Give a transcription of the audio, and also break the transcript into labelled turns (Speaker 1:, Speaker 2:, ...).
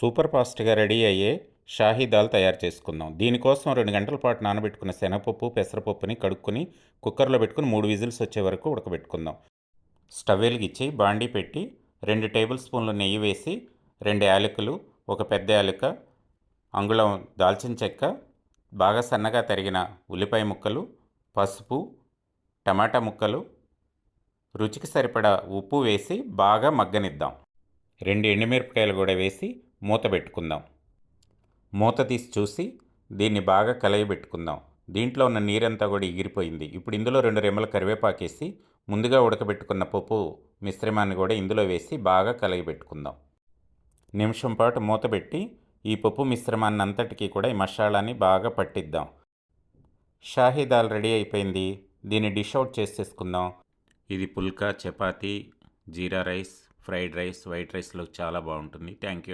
Speaker 1: Super ఫాస్ట్గా ready అయ్యే షాహీ దాల్ తయారు చేసుకుందాం. దీనికోసం రెండు గంటల పాటు నానబెట్టుకున్న శనగపప్పు పెసరపప్పుని కడుక్కొని కుక్కర్లో పెట్టుకుని మూడు విజిల్స్ వచ్చే వరకు ఉడకబెట్టుకుందాం. స్టవ్ వెలిగిచ్చి బాండీ పెట్టి రెండు టేబుల్ స్పూన్లు నెయ్యి వేసి రెండు యాలకులు ఒక పెద్ద యాలక అంగుళం దాల్చిన చెక్క బాగా సన్నగా తరిగిన ఉల్లిపాయ ముక్కలు పసుపు టమాటా ముక్కలు రుచికి సరిపడా ఉప్పు వేసి బాగా మగ్గనిద్దాం. రెండు ఎండుమిరపకాయలు కూడా వేసి మూత పెట్టుకుందాం. మూత తీసి చూసి దీన్ని బాగా కలయబెట్టుకుందాం. దీంట్లో ఉన్న నీరంతా కూడా ఎగిరిపోయింది. ఇప్పుడు ఇందులో రెండు రెమ్మల కరివేపాకేసి ముందుగా ఉడకబెట్టుకున్న పప్పు మిశ్రమాన్ని కూడా ఇందులో వేసి బాగా కలయబెట్టుకుందాం. నిమిషం పాటు మూత పెట్టి ఈ పప్పు మిశ్రమాన్ని అంతటికీ కూడా ఈ మసాలాని బాగా పట్టిద్దాం. షాహీ దాల్ రెడీ అయిపోయింది. దీన్ని డిష్ అవుట్ చేసేసుకుందాం. ఇది phulka chapati jeera rice fried rice white రైస్లో చాలా బాగుంటుంది. Thank you.